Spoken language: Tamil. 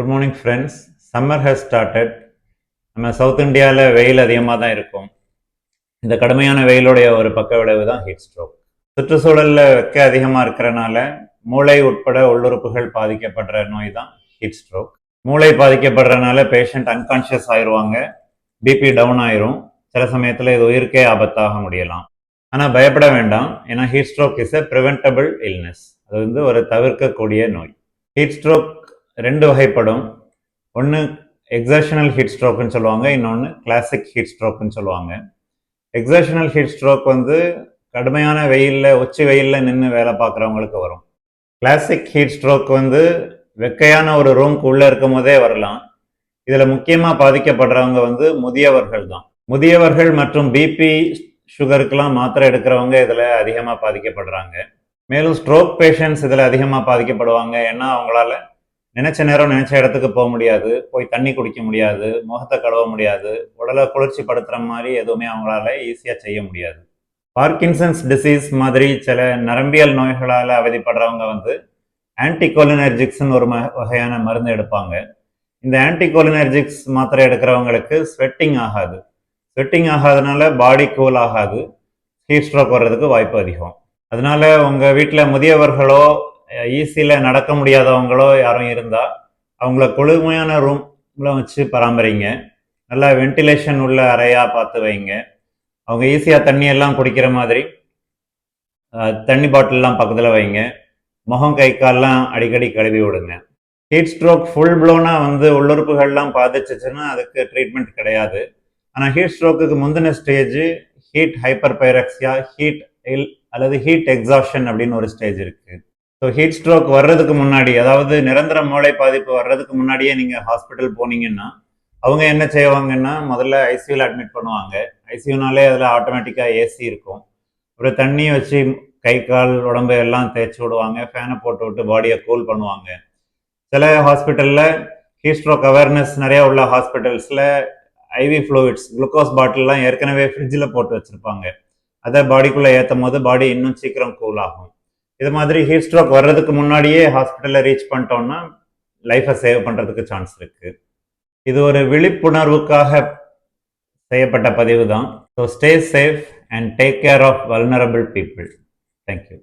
Good morning friends summer has started நம்ம சவுத் இந்தியாவில் வெயில் அதிகமாக தான் இருக்கும். இந்த கடுமையான வெயிலுடைய ஒரு பக்க விளைவு தான் ஹீட் ஸ்ட்ரோக் சுற்றுச்சூழலில் வெக்க அதிகமாக இருக்கிறனால மூளை உட்பட உள்ளுறுப்புகள் பாதிக்கப்படுற நோய் தான் ஹீட் ஸ்ட்ரோக் மூளை பாதிக்கப்படுறனால பேஷண்ட் அன்கான்ஷியஸ் ஆயிடுவாங்க பிபி டவுன் ஆயிரும். சில சமயத்தில் இது உயிருக்கே ஆபத்தாக முடியலாம். ஆனால் பயப்பட வேண்டாம். ஏன்னா heat stroke is a preventable illness அது வந்து ஒரு தவிர்க்கக்கூடிய நோய். ஹீட் ஸ்ட்ரோக் ரெண்டு வகைப்படும். ஒன்று எக்ஸர்ஷனல் ஹீட் ஸ்ட்ரோக்குன்னு சொல்லுவாங்க இன்னொன்று கிளாசிக் ஹீட் ஸ்ட்ரோக்குன்னு சொல்லுவாங்க. எக்ஸர்ஷனல் ஹீட் ஸ்ட்ரோக் வந்து கடுமையான வெயிலில் உச்சி வெயிலில் நின்று வேலை பார்க்குறவங்களுக்கு வரும். கிளாசிக் ஹீட் ஸ்ட்ரோக் வந்து வெக்கையான ஒரு ரூம்க்கு உள்ளே இருக்கும் போதே வரலாம். இதில் முக்கியமாக பாதிக்கப்படுறவங்க வந்து முதியவர்கள் தான். முதியவர்கள் மற்றும் பிபி சுகருக்கெல்லாம் மாத்திரை எடுக்கிறவங்க இதில் அதிகமாக பாதிக்கப்படுறாங்க. மேலும் ஸ்ட்ரோக் பேஷண்ட்ஸ் இதில் அதிகமாக பாதிக்கப்படுவாங்க. ஏன்னா அவங்களால நினைச்ச நேரம் நினைச்ச இடத்துக்கு போக முடியாது. போய் தண்ணி குடிக்க முடியாது. முகத்தை கழுவ முடியாது. உடலை குளிர்ச்சி படுத்துற மாதிரி எதுவுமே அவங்களால ஈஸியாக செய்ய முடியாது. பார்க்கின்சன்ஸ் டிசீஸ் மாதிரி சில நரம்பியல் நோய்களால் அவதிப்படுறவங்க வந்து ஆன்டிகோலினர்ஜிக்ஸ்னு ஒரு ம- வகையான மருந்து எடுப்பாங்க. இந்த ஆன்டிகோலினர்ஜிக்ஸ் மாத்திரை எடுக்கிறவங்களுக்கு ஸ்வெட்டிங் ஆகாது. ஸ்வெட்டிங் ஆகாதனால பாடி கூல் ஆகாது. ஹீட் ஸ்ட்ரோக் வர்றதுக்கு வாய்ப்பு அதிகம். அதனால உங்கள் வீட்டில் முதியவர்களோ ஈஸியில் நடக்க முடியாதவங்களோ யாரும் இருந்தால் அவங்கள கொழுமையான ரூம்ல வச்சு பராமரிங்க. நல்லா வென்டிலேஷன் உள்ள அறையாக பார்த்து வைங்க. அவங்க ஈஸியாக தண்ணி எல்லாம் குடிக்கிற மாதிரி தண்ணி பாட்டிலெலாம் பக்கத்தில் வைங்க. முகம் கை கால்லாம் அடிக்கடி கழுவி விடுங்க. ஹீட் ஸ்ட்ரோக் ஃபுல் ப்ளோனாக வந்து உள்ளுறுப்புகள்லாம் பாதிச்சிச்சுன்னா அதுக்கு ட்ரீட்மெண்ட் கிடையாது. ஆனால் ஹீட் ஸ்ட்ரோக்குக்கு முந்தின stage heat hyperpyrexia heat இல் அல்லது ஹீட் எக்ஸாஷன் அப்படின்னு ஒரு ஸ்டேஜ் இருக்குது ஸோ ஹீட் ஸ்ட்ரோக் வர்றதுக்கு முன்னாடி அதாவது நிரந்தர மூளை பாதிப்பு வர்றதுக்கு முன்னாடியே நீங்கள் ஹாஸ்பிட்டல் போனீங்கன்னா அவங்க என்ன செய்வாங்கன்னா முதல்ல ஐசியூவில் அட்மிட் பண்ணுவாங்க. ஐசியூனாலே அதில் ஆட்டோமேட்டிக்காக ஏசி இருக்கும். ஒரு தண்ணி வச்சு கை கால் உடம்பு எல்லாம் தேய்ச்சி விடுவாங்க. ஃபேனை போட்டு விட்டு பாடியை கூல் பண்ணுவாங்க. சில ஹாஸ்பிட்டலில் ஹீட் ஸ்ட்ரோக் அவேர்னஸ் நிறையா உள்ள ஹாஸ்பிட்டல்ஸில் ஐவி ஃப்ளூயிட்ஸ் குளுக்கோஸ் பாட்டில்லாம் ஏற்கனவே ஃப்ரிட்ஜில் போட்டு வச்சுருப்பாங்க. அதை பாடிக்குள்ளே ஏற்றும் போது பாடி இன்னும் சீக்கிரம் கூல் ஆகும். இது மாதிரி ஹீட் ஸ்ட்ரோக் வர்றதுக்கு முன்னாடியே ஹாஸ்பிட்டலில் ரீச் பண்ணிட்டோம்னா லைஃப்பை சேவ் பண்ணுறதுக்கு சான்ஸ் இருக்குது இது ஒரு விழிப்புணர்வுக்காக செய்யப்பட்ட பதிவு தான் so stay safe and take care of vulnerable people thank you